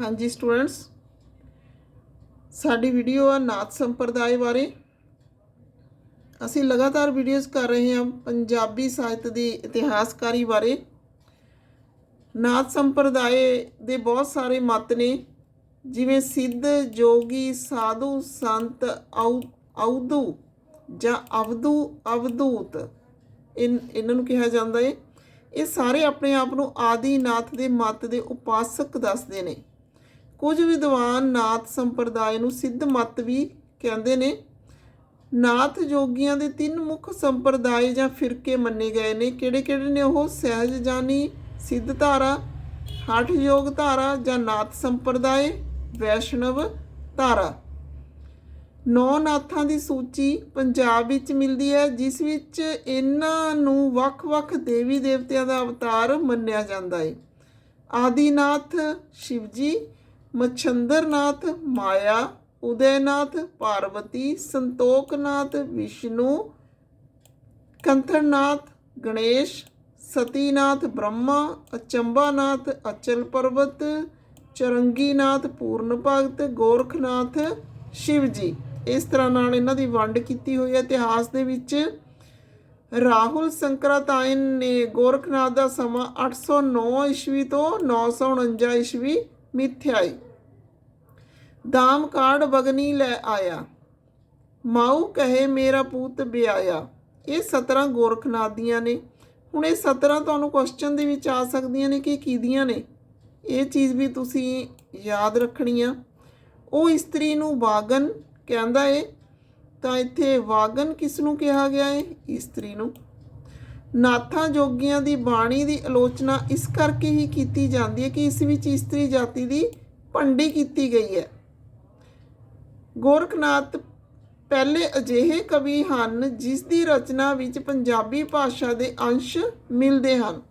ਹਾਂਜੀ ਸਟੂਡੈਂਟਸ, ਸਾਡੀ ਵੀਡੀਓ ਆ ਨਾਥ ਸੰਪਰਦਾਇ ਬਾਰੇ। ਅਸੀਂ ਲਗਾਤਾਰ ਵੀਡੀਓਜ਼ ਕਰ ਰਹੇ ਹਾਂ ਪੰਜਾਬੀ ਸਾਹਿਤ ਦੀ ਇਤਿਹਾਸਕਾਰੀ ਬਾਰੇ। ਨਾਥ ਸੰਪਰਦਾਇ ਦੇ ਬਹੁਤ ਸਾਰੇ ਮਤ ਨੇ, ਜਿਵੇਂ ਸਿੱਧ, ਜੋਗੀ, ਸਾਧੂ, ਸੰਤ, ਆਉ- ਜਾਂ ਅਵਧੂ, ਅਵਧੂਤ। ਇਨ, ਇਹਨਾਂ ਨੂੰ ਕਿਹਾ ਜਾਂਦਾ ਹੈ ਇਹ ਸਾਰੇ ਆਪਣੇ ਆਪ ਨੂੰ ਆਦਿਨਾਥ ਦੇ ਮਤ ਦੇ ਉਪਾਸਕ ਦੱਸਦੇ ਨੇ। ਕੁਝ ਵਿਦਵਾਨ ਨਾਥ ਸੰਪਰਦਾਇ ਨੂੰ ਸਿੱਧ ਮਤ ਵੀ ਕਹਿੰਦੇ ਨੇ। ਨਾਥ ਜੋਗੀਆਂ ਦੇ ਤਿੰਨ ਮੁੱਖ ਸੰਪਰਦਾਇ ਜਾਂ ਫਿਰਕੇ ਮੰਨੇ ਗਏ ਨੇ। ਕਿਹੜੇ-ਕਿਹੜੇ ਨੇ ਉਹ? ਸਹਿਜ ਜਾਨੀ, ਸਿੱਧ ਧਾਰਾ, ਹਠ ਯੋਗ ਧਾਰਾ ਜਾਂ ਨਾਥ ਸੰਪਰਦਾਇ ਵੈਸ਼ਨਵ ਧਾਰਾ। ਨੌ ਨਾਥਾਂ ਦੀ ਸੂਚੀ ਪੰਜਾਬ ਵਿੱਚ ਮਿਲਦੀ ਹੈ, ਜਿਸ ਵਿੱਚ ਇਹਨਾਂ ਨੂੰ ਵੱਖ-ਵੱਖ ਦੇਵੀ ਦੇਵਤਿਆਂ ਦਾ ਅਵਤਾਰ ਮੰਨਿਆ ਜਾਂਦਾ ਹੈ। ਆਦੀਨਾਥ, ਸ਼ਿਵਜੀ ਮਛੰਦਰਨਾਥ ਮਾਇਆ, ਉਦੈਨਾਥ ਪਾਰਵਤੀ, ਸੰਤੋਖਨਾਥ ਵਿਸ਼ਨੂੰ ਕੰਥਰਨਾਥ ਗਣੇਸ਼, ਸਤੀਨਾਥ ਬ੍ਰਹਮਾ, ਅਚੰਬਾਨਾਥ ਅਚਲ ਪਰਬਤ, ਚਰੰਗੀਨਾਥ ਪੂਰਨ ਭਗਤ, ਗੋਰਖਨਾਥ ਸ਼ਿਵਜੀ। ਇਸ ਤਰ੍ਹਾਂ ਨਾਲ ਇਹਨਾਂ ਦੀ ਵੰਡ ਕੀਤੀ ਹੋਈ ਹੈ। ਇਤਿਹਾਸ ਦੇ ਵਿੱਚ ਰਾਹੁਲ ਸੰਕਰਾਤਾਇਨ ਨੇ ਗੋਰਖਨਾਥ ਦਾ ਸਮਾਂ 809 ਈਸਵੀ ਤੋਂ 949 ਈਸਵੀ ਮਿਥਿਆਈ। ਦਾਮ ਕਾੜ ਬਗਨੀ ਲੈ ਆਇਆ। ਮਾਉ ਕਹੇ ਮੇਰਾ ਪੂਤ ਵਿਆਇਆ ਇਹ 17 ਗੋਰਖਨਾਥ ਦੀਆਂ ਨੇ। ਹੁਣ ਇਹ 17 ਤੁਹਾਨੂੰ ਕੁਐਸਚਨ ਦੇ ਵਿੱਚ ਆ ਸਕਦੀਆਂ ਨੇ ਕਿ ਕਿਹਦੀਆਂ ਨੇ? ਇਹ ਚੀਜ਼ ਵੀ ਤੁਸੀਂ ਯਾਦ ਰੱਖਣੀ ਆ। ਉਹ ਇਸਤਰੀ ਨੂੰ ਵਾਗਨ ਕਹਿੰਦਾ ਏ। ਤਾਂ ਇੱਥੇ ਵਾਗਨ ਕਿਸ ਨੂੰ ਕਿਹਾ ਗਿਆ ਏ? ਇਸਤਰੀ ਨੂੰ। ਨਾਥਾਂ ਜੋਗੀਆਂ ਦੀ ਬਾਣੀ ਦੀ ਆਲੋਚਨਾ ਇਸ ਕਰਕੇ ਹੀ ਕੀਤੀ ਜਾਂਦੀ ਹੈ ਕਿ ਇਸ ਵਿੱਚ ਇਸਤਰੀ ਜਾਤੀ ਦੀ ਭੰਡੀ ਕੀਤੀ ਗਈ ਹੈ। ਗੋਰਖਨਾਥ ਪਹਿਲੇ ਅਜਿਹੇ ਕਵੀ ਹਨ ਜਿਸ ਦੀ ਰਚਨਾ ਵਿੱਚ ਪੰਜਾਬੀ ਭਾਸ਼ਾ ਦੇ ਅੰਸ਼ ਮਿਲਦੇ ਹਨ।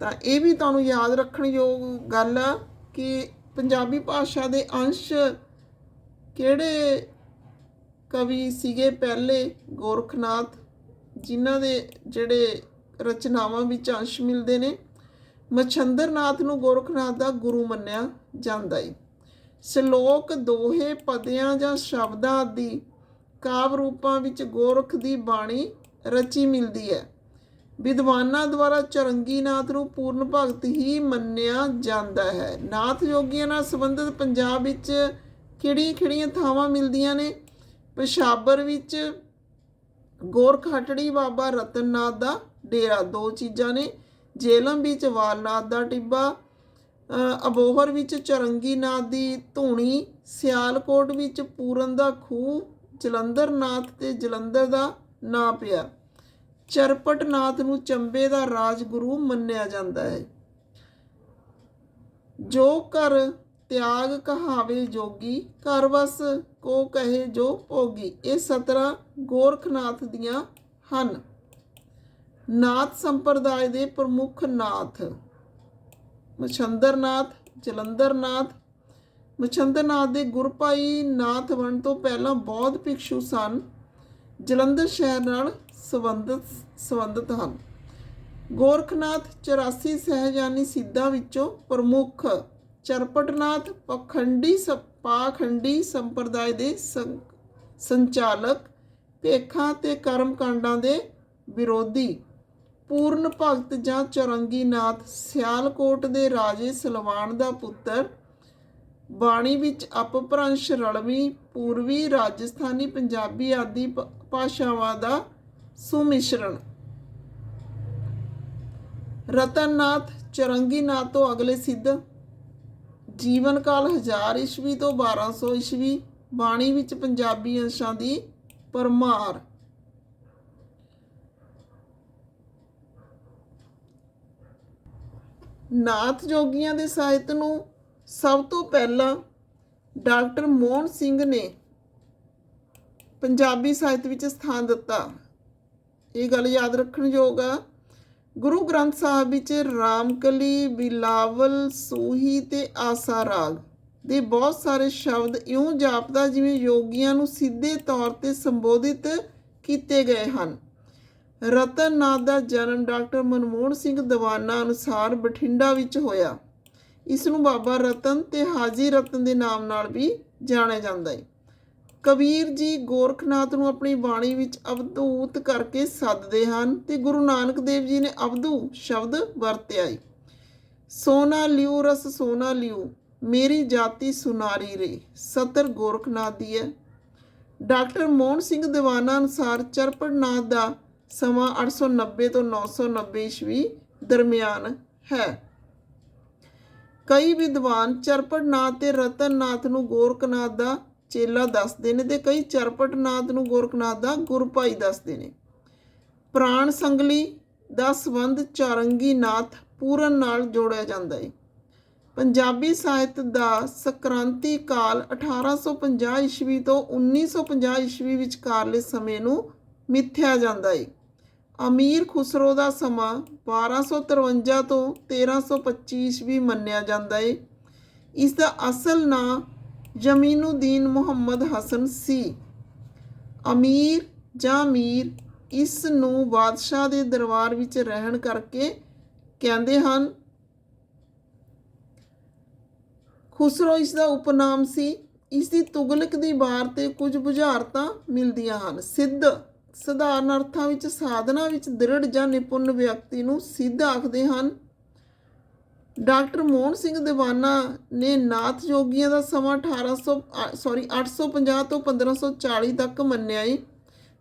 ਤਾਂ ਇਹ ਵੀ ਤੁਹਾਨੂੰ ਯਾਦ ਰੱਖਣ ਯੋਗ ਗੱਲ ਆ ਕਿ ਪੰਜਾਬੀ ਭਾਸ਼ਾ ਦੇ ਅੰਸ਼ ਕਿਹੜੇ ਕਵੀ ਸੀਗੇ ਪਹਿਲੇ ਗੋਰਖਨਾਥ ਜਿਨ੍ਹਾਂ ਦੇ ਜਿਹੜੇ ਰਚਨਾਵਾਂ ਵਿੱਚ ਅੰਸ਼ ਮਿਲਦੇ ਨੇ, ਮਛੰਦਰਨਾਥ ਨੂੰ ਗੋਰਖਨਾਥ ਦਾ ਗੁਰੂ ਮੰਨਿਆ ਜਾਂਦਾ ਹੈ ਸ਼ਲੋਕ ਦੋਹੇ ਪਦਿਆਂ ਜਾਂ ਸ਼ਬਦਾਂ ਦੀ ਕਾਵ ਰੂਪਾਂ ਵਿੱਚ ਗੋਰਖ ਦੀ ਬਾਣੀ ਰਚੀ ਮਿਲਦੀ ਹੈ। ਵਿਦਵਾਨਾਂ ਦੁਆਰਾ ਚਰੰਗੀ ਨਾਥ ਨੂੰ ਪੂਰਨ ਭਗਤ ਹੀ ਮੰਨਿਆ ਜਾਂਦਾ ਹੈ। ਨਾਥ ਯੋਗੀਆਂ ਨਾਲ ਸੰਬੰਧਿਤ ਪੰਜਾਬ ਵਿੱਚ ਕਿਹੜੀਆਂ-ਕਿਹੜੀਆਂ ਥਾਵਾਂ ਮਿਲਦੀਆਂ ਨੇ? ਪਸ਼ਾਵਰ ਵਿੱਚ ਗੋਰਖ ਹਟੜੀ ਬਾਬਾ ਰਤਨਨਾਥ ਦਾ ਡੇਰਾ। ਦੋ ਚੀਜ਼ਾਂ ਨੇ। ਜੇਲਮ ਵਿੱਚ ਵਾਲਨਾਥ ਦਾ ਟਿੱਬਾ ਅਬੋਹਰ ਵਿੱਚ ਚਰੰਗੀ ਨਾਥ ਦੀ ਧੂਣੀ, ਸਿਆਲਕੋਟ ਵਿੱਚ ਪੂਰਨ ਦਾ ਖੂਹ ਜਲੰਧਰ ਨਾਥ ਤੇ ਜਲੰਧਰ ਦਾ ਨਾਂ ਪਿਆ। ਚਰਪਟਨਾਥ ਨੂੰ ਚੰਬੇ ਦਾ ਰਾਜਗੁਰੂ ਮੰਨਿਆ ਜਾਂਦਾ ਹੈ। ਜੋ ਘਰ ਤਿਆਗ ਕਹਾਵੇ ਜੋਗੀ, ਘਰ ਵਸ ਕੋ ਕਹੇ ਜੋ ਭੋਗੀ। ਇਹ 17 ਗੋਰਖਨਾਥ ਦੀਆਂ ਹਨ। ਨਾਥ ਸੰਪਰਦਾਇ ਦੇ ਪ੍ਰਮੁੱਖ ਨਾਥ ਮਛੰਦਰਨਾਥ, ਜਲੰਧਰਨਾਥ। ਮਛੰਦਰਨਾਥ ਦੇ ਗੁਰਪਾਈ ਨਾਥ ਬਣ ਤੋਂ ਪਹਿਲਾਂ ਬੌਧ ਭਿਕਸ਼ੂ ਸਨ। ਜਲੰਧਰ ਸ਼ਹਿਰ ਨਾਲ ਸੰਬੰਧਿਤ ਸੰਬੰਧਿਤ ਹਨ। ਗੋਰਖਨਾਥ 84 ਸਹਿਜਾਨੀ ਸਿੱਧਾਂ ਵਿੱਚੋਂ ਪ੍ਰਮੁੱਖ ਚਰਪਟਨਾਥ ਪਖੰਡੀ ਪਾਖੰਡੀ ਸੰਪਰਦਾਇ ਦੇ ਸੰਚਾਲਕ, ਭੇਖਾਂ ਤੇ ਕਰਮ ਕਾਂਡਾਂ ਦੇ ਵਿਰੋਧੀ, ਪੂਰਨ ਭਗਤ ਜਾਂ ਚਰੰਗੀਨਾਥ ਸਿਆਲਕੋਟ ਦੇ ਰਾਜੇ ਸਲਵਾਨ ਦਾ ਪੁੱਤਰ, ਬਾਣੀ ਵਿੱਚ ਅਪਭ੍ਰੰਸ਼ ਰਲਵੀ ਪੂਰਵੀ ਰਾਜਸਥਾਨੀ ਪੰਜਾਬੀ ਆਦਿ ਭਾਸ਼ਾਵਾਂ ਦਾ ਸੁਮਿਸ਼ਰਣ। ਰਤਨਨਾਥ ਚਰੰਗੀਨਾਥ ਤੋਂ ਅਗਲੇ ਸਿੱਧ ਜੀਵਨ ਕਾਲ 1000 ਈਸਵੀ ਤੋਂ 1200 ਈਸਵੀ ਬਾਣੀ ਵਿੱਚ ਪੰਜਾਬੀ ਅੰਸ਼ਾਂ ਦੀ ਪਰਮਾਰ। ਨਾਥ ਜੋਗੀਆਂ ਦੇ ਸਾਹਿਤ ਨੂੰ ਸਭ ਤੋਂ ਪਹਿਲਾਂ ਡਾਕਟਰ ਮੋਹਨ ਸਿੰਘ ਨੇ ਪੰਜਾਬੀ ਸਾਹਿਤ ਵਿੱਚ ਸਥਾਨ ਦਿੱਤਾ। ਇਹ ਗੱਲ ਯਾਦ ਰੱਖਣ ਯੋਗ ਆ ਗੁਰੂ ਗ੍ਰੰਥ ਸਾਹਿਬ ਵਿੱਚ ਰਾਮਕਲੀ, ਬਿਲਾਵਲ, ਸੂਹੀ ਤੇ ਆਸਾ ਰਾਗ ਦੇ ਬਹੁਤ ਸਾਰੇ ਸ਼ਬਦ ਇਉਂ ਜਾਪਦਾ ਜਿਵੇਂ ਯੋਗੀਆਂ ਨੂੰ ਸਿੱਧੇ ਤੌਰ ਤੇ ਸੰਬੋਧਿਤ ਕੀਤੇ ਗਏ ਹਨ। ਰਤਨ ਨਾਥ ਦਾ ਜਨਮ ਡਾਕਟਰ ਮਨਮੋਹਨ ਸਿੰਘ ਦੀਵਾਨਾ ਅਨੁਸਾਰ ਬਠਿੰਡਾ ਵਿੱਚ ਹੋਇਆ। ਇਸ ਨੂੰ ਬਾਬਾ ਰਤਨ ਤੇ ਹਾਜੀ ਰਤਨ ਦੇ ਨਾਮ ਨਾਲ ਵੀ ਜਾਣਿਆ ਜਾਂਦਾ ਹੈ। ਕਬੀਰ ਜੀ ਗੋਰਖਨਾਥ ਨੂੰ ਆਪਣੀ ਬਾਣੀ ਵਿੱਚ ਅਵਧੂਤ ਕਰਕੇ ਸੱਦਦੇ ਹਨ ਤੇ ਗੁਰੂ ਨਾਨਕ ਦੇਵ ਜੀ ਨੇ ਅਵਧੂ ਸ਼ਬਦ ਵਰਤਿਆ ਹੈ ਸੋਨਾ ਲਿਉ ਰਸ ਸੋਨਾ ਲਿਉ ਮੇਰੀ ਜਾਤੀ ਸੁਨਾਰੀ ਰੇ, ਸਤਰ ਗੋਰਖਨਾਥ ਦੀ ਹੈ ਡਾਕਟਰ ਮੋਹਨ ਸਿੰਘ ਦੀਵਾਨਾ ਅਨੁਸਾਰ ਚਰਪੜਨਾਥ ਦਾ ਸਮਾਂ 890 ਤੋਂ 990 ਈਸਵੀ ਦਰਮਿਆਨ ਹੈ। ਕਈ ਵਿਦਵਾਨ ਚਰਪੜਨਾਥ ਤੇ ਰਤਨਨਾਥ ਨੂੰ ਗੋਰਖਨਾਥ ਦਾ ਚੇਲਾ ਦੱਸਦੇ ਨੇ ਤੇ ਕਈ ਚਰਪਟਨਾਥ ਨੂੰ ਗੋਰਖਨਾਥ ਦਾ ਗੁਰੂ ਦੱਸਦੇ ਨੇ। ਪ੍ਰਾਣ ਸੰਗਲੀ ਦਾ ਸੰਬੰਧ ਚਾਰੰਗੀ ਨਾਥ ਪੂਰਨ ਨਾਲ ਜੋੜਿਆ ਜਾਂਦਾ ਹੈ ਪੰਜਾਬੀ ਸਾਹਿਤ ਦਾ ਸਕ੍ਰਾਂਤੀ ਕਾਲ 1850 ਈਸਵੀ ਤੋਂ 1950 ਈਸਵੀ ਵਿਚਕਾਰਲੇ ਸਮੇਂ ਨੂੰ ਮਿਥਿਆ ਜਾਂਦਾ ਹੈ ਅਮੀਰ ਖੁਸਰੋ ਦਾ ਸਮਾਂ 1253 ਤੋਂ 1325 ਈਸਵੀ ਮੰਨਿਆ ਜਾਂਦਾ ਹੈ ਇਸ ਦਾ ਅਸਲ ਨਾਂ ਜਮੀਨੁਦੀਨ ਮੁਹੰਮਦ ਹਸਨ ਸੀ। ਅਮੀਰ ਜਾਂ ਮੀਰ ਇਸ ਨੂੰ ਬਾਦਸ਼ਾਹ ਦੇ ਦਰਬਾਰ ਵਿੱਚ ਰਹਿਣ ਕਰਕੇ ਕਹਿੰਦੇ ਹਨ। ਖੁਸਰੋ ਇਸ ਦਾ ਉਪਨਾਮ ਸੀ। ਇਸ ਦੀ ਤੁਗਲਕ ਦੀ ਵਾਰ ਤੇ ਕੁਝ ਬੁਝਾਰਤਾਂ ਮਿਲਦੀਆਂ ਹਨ। ਸਿੱਧ ਸਧਾਰਨ ਅਰਥਾਂ ਵਿੱਚ, ਸਾਧਨਾ ਵਿੱਚ ਦ੍ਰਿੜ ਜਾਂ ਨਿਪੁੰਨ ਵਿਅਕਤੀ ਨੂੰ ਸਿੱਧ ਆਖਦੇ ਹਨ। ਡਾਕਟਰ ਮੋਹਨ ਸਿੰਘ ਦੀਵਾਨਾ ਨੇ ਨਾਥ ਜੋਗੀਆਂ ਦਾ ਸਮਾਂ 1800 ਸੌਰੀ 850 ਤੋਂ 1540 ਤੱਕ ਮੰਨਿਆ ਏ।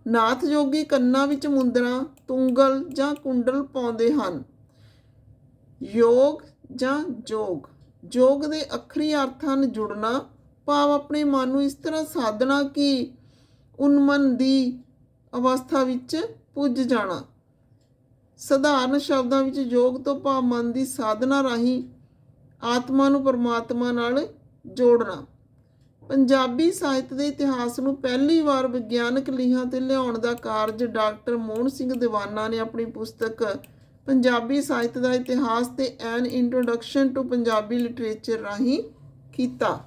ਨਾਥ ਜੋਗੀ ਕੰਨਾਂ ਵਿੱਚ ਮੁੰਦਰਾ, ਤੁੰਗਲ ਜਾਂ ਕੁੰਡਲ ਪਾਉਂਦੇ ਹਨ। ਯੋਗ ਜਾਂ ਜੋਗ। ਜੋਗ ਦੇ ਅੱਖਰੀ ਅਰਥਾਂ ਹਨ ਜੁੜਨਾ, ਭਾਵ ਆਪਣੇ ਮਨ ਨੂੰ ਇਸ ਤਰ੍ਹਾਂ ਸਾਧਣਾ ਕਿ ਉਨਮਨ ਦੀ ਅਵਸਥਾ ਵਿੱਚ ਪੁੱਜ ਜਾਣਾ। ਸਧਾਰਨ ਸ਼ਬਦਾਂ ਵਿੱਚ ਯੋਗ ਤੋਂ ਭਾਵ ਮਨ ਦੀ ਸਾਧਨਾ ਰਾਹੀਂ ਆਤਮਾ ਨੂੰ ਪਰਮਾਤਮਾ ਨਾਲ ਜੋੜਨਾ। ਪੰਜਾਬੀ ਸਾਹਿਤ ਦੇ ਇਤਿਹਾਸ ਨੂੰ ਪਹਿਲੀ ਵਾਰ ਵਿਗਿਆਨਕ ਲੀਹਾਂ ਤੇ ਲਿਆਉਣ ਦਾ ਕਾਰਜ ਡਾਕਟਰ ਮੋਹਨ ਸਿੰਘ ਦੀਵਾਨਾ ਨੇ ਆਪਣੀ ਪੁਸਤਕ ਪੰਜਾਬੀ ਸਾਹਿਤ ਦਾ ਇਤਿਹਾਸ ਤੇ an introduction to Punjabi literature ਰਾਹੀਂ ਕੀਤਾ।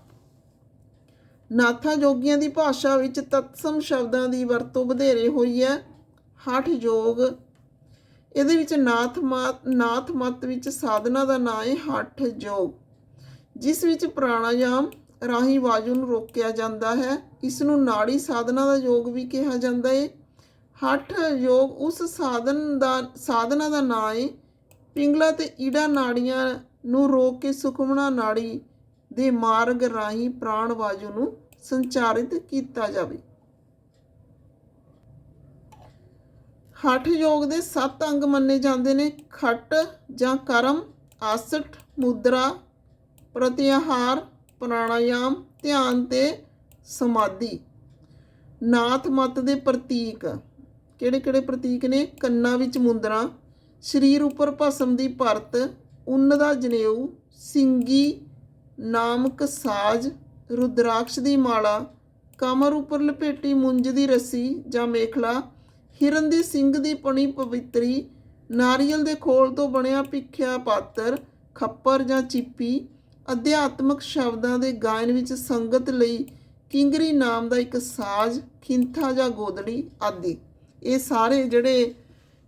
ਨਾਥਾ ਜੋਗੀਆਂ ਦੀ ਭਾਸ਼ਾ ਵਿੱਚ ਤਤਸਮ ਸ਼ਬਦਾਂ ਦੀ ਵਰਤੋਂ ਵਧੇਰੇ ਹੋਈ ਹੈ। ਹਠ ਯੋਗ ਇਹਦੇ ਵਿੱਚ ਨਾਥ ਮਤ ਨਾਥ ਮਤ ਵਿੱਚ ਸਾਧਨਾ ਦਾ ਨਾਂ ਹੈ ਹੱਠ ਯੋਗ ਜਿਸ ਵਿੱਚ ਪ੍ਰਾਣਾਯਾਮ ਰਾਹੀਂ ਵਾਯੂ ਨੂੰ ਰੋਕਿਆ ਜਾਂਦਾ ਹੈ। ਇਸ ਨੂੰ ਨਾੜੀ ਸਾਧਨਾ ਦਾ ਯੋਗ ਵੀ ਕਿਹਾ ਜਾਂਦਾ ਹੈ। ਹੱਠ ਯੋਗ ਉਸ ਸਾਧਨ ਦਾ ਸਾਧਨਾ ਦਾ ਨਾਂ ਹੈ ਪਿੰਗਲਾ ਤੇ ਈੜਾ ਨਾੜੀਆਂ ਨੂੰ ਰੋਕ ਕੇ ਸੁਖਮਣਾ ਨਾੜੀ ਦੇ ਮਾਰਗ ਰਾਹੀਂ ਪ੍ਰਾਣ ਵਾਯੂ ਨੂੰ ਸੰਚਾਰਿਤ ਕੀਤਾ ਜਾਵੇ। ਹਠ ਯੋਗ ਦੇ ਸੱਤ ਅੰਗ ਮੰਨੇ ਜਾਂਦੇ ਨੇ, ਖਟ ਜਾਂ ਕਰਮ, ਆਸਟ, ਮੁਦਰਾ, ਪ੍ਰਤਿਆਹਾਰ, ਪ੍ਰਾਣਾਯਾਮ, ਧਿਆਨ ਤੇ ਸਮਾਧੀ। ਨਾਥ ਮਤ ਦੇ ਪ੍ਰਤੀਕ ਕਿਹੜੇ ਕਿਹੜੇ ਪ੍ਰਤੀਕ ਨੇ? ਕੰਨਾਂ ਵਿੱਚ ਮੁੰਦਰਾ, ਸਰੀਰ ਉੱਪਰ ਭਸਮ ਦੀ ਪਰਤ, ਉੱਨ ਦਾ ਜਨੇਊ, ਸਿੰਗੀ, ਨਾਮਕ ਸਾਜ, ਰੁਦਰਾਕਸ਼ ਦੀ ਮਾਲਾ, ਕਮਰ ਉੱਪਰ ਲਪੇਟੀ ਮੁੰਜ ਦੀ ਰੱਸੀ ਜਾਂ ਮੇਖਲਾ ਹਿਰਨ ਦੀ ਸਿੰਘ ਦੀ ਪਣੀ ਪਵਿੱਤਰੀ, ਨਾਰੀਅਲ ਦੇ ਖੋਲ ਤੋਂ ਬਣਿਆ ਭਿੱਖਿਆ ਪਾਤਰ, ਖੱਪਰ ਜਾਂ ਚੀਪੀ, ਅਧਿਆਤਮਕ ਸ਼ਬਦਾਂ ਦੇ ਗਾਇਨ ਵਿੱਚ ਸੰਗਤ ਲਈ ਕਿੰਗਰੀ ਨਾਮ ਦਾ ਇੱਕ ਸਾਜ਼, ਖਿੰਥਾ ਜਾਂ ਗੋਦੜੀ ਆਦਿ। ਇਹ ਸਾਰੇ ਜਿਹੜੇ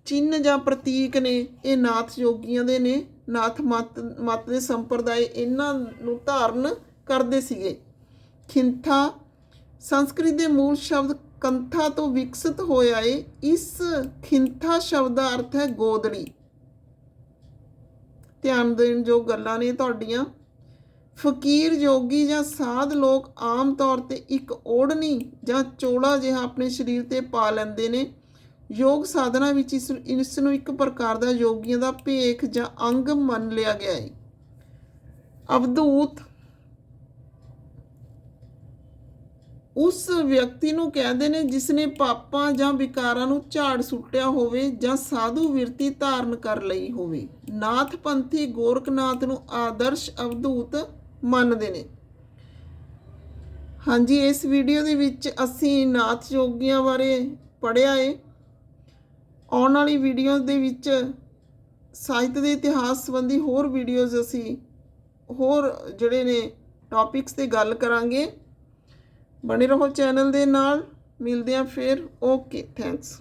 ਚਿੰਨ ਜਾਂ ਪ੍ਰਤੀਕ ਨੇ, ਇਹ ਨਾਥ ਯੋਗੀਆਂ ਦੇ ਨੇ, ਨਾਥ ਮਤ ਮਤ ਦੇ ਸੰਪਰਦਾਇ ਇਹਨਾਂ ਨੂੰ ਧਾਰਨ ਕਰਦੇ ਸੀਗੇ। ਖਿੰਥਾ ਸੰਸਕ੍ਰਿਤ ਦੇ ਮੂਲ ਸ਼ਬਦ ਕੰਥਾ ਤੋਂ ਵਿਕਸਿਤ ਹੋਇਆ ਏ, ਇਸ ਖਿੰਥਾ ਸ਼ਬਦ ਦਾ ਅਰਥ ਹੈ ਗੋਦੜੀ। ਧਿਆਨ ਦੇਣ ਜੋ ਗੱਲਾਂ ਨੇ ਤੁਹਾਡੀਆਂ। ਫਕੀਰ ਯੋਗੀ ਜਾਂ ਸਾਧ ਲੋਕ ਆਮ ਤੌਰ ਤੇ ਇੱਕ ਓੜਨੀ ਜਾਂ ਚੋਲਾ ਜਿਹਾ ਆਪਣੇ ਸਰੀਰ ਤੇ ਪਾ ਲੈਂਦੇ ਨੇ। ਯੋਗ ਸਾਧਨਾ ਵਿੱਚ ਇਸ ਇਸ ਨੂੰ ਇੱਕ ਪ੍ਰਕਾਰ ਦਾ ਯੋਗੀਆਂ ਦਾ ਭੇਖ ਜਾਂ ਅੰਗ ਮੰਨ ਲਿਆ ਗਿਆ ਹੈ ਅਵਧੂਤ ਉਸ ਵਿਅਕਤੀ ਨੂੰ ਕਹਿੰਦੇ ਨੇ ਜਿਸ ਨੇ ਪਾਪਾਂ ਜਾਂ ਵਿਕਾਰਾਂ ਨੂੰ ਝਾੜ ਸੁੱਟਿਆ ਹੋਵੇ ਜਾਂ ਸਾਧੂ ਵਿਰਤੀ ਧਾਰਨ ਕਰ ਲਈ ਹੋਵੇ। ਨਾਥ ਪੰਥੀ ਗੋਰਖਨਾਥ ਨੂੰ ਆਦਰਸ਼ ਅਵਧੂਤ ਮੰਨਦੇ ਨੇ। ਹਾਂਜੀ, ਇਸ ਵੀਡੀਓ ਦੇ ਵਿੱਚ ਅਸੀਂ ਨਾਥ ਯੋਗੀਆਂ ਬਾਰੇ ਪੜ੍ਹਿਆ ਏ। ਆਉਣ ਵਾਲੀ ਵੀਡੀਓਜ਼ ਦੇ ਵਿੱਚ ਸਾਹਿਤ ਦੇ ਇਤਿਹਾਸ ਸੰਬੰਧੀ ਹੋਰ ਵੀਡੀਓਜ਼ ਅਸੀਂ ਹੋਰ ਜਿਹੜੇ ਨੇ ਟੌਪਿਕਸ ਤੇ ਗੱਲ ਕਰਾਂਗੇ। ਬਣੇ ਰਹੋ ਚੈਨਲ ਦੇ ਨਾਲ ਮਿਲਦੇ ਹਾਂ ਫਿਰ ਓਕੇ ਥੈਂਕਸ।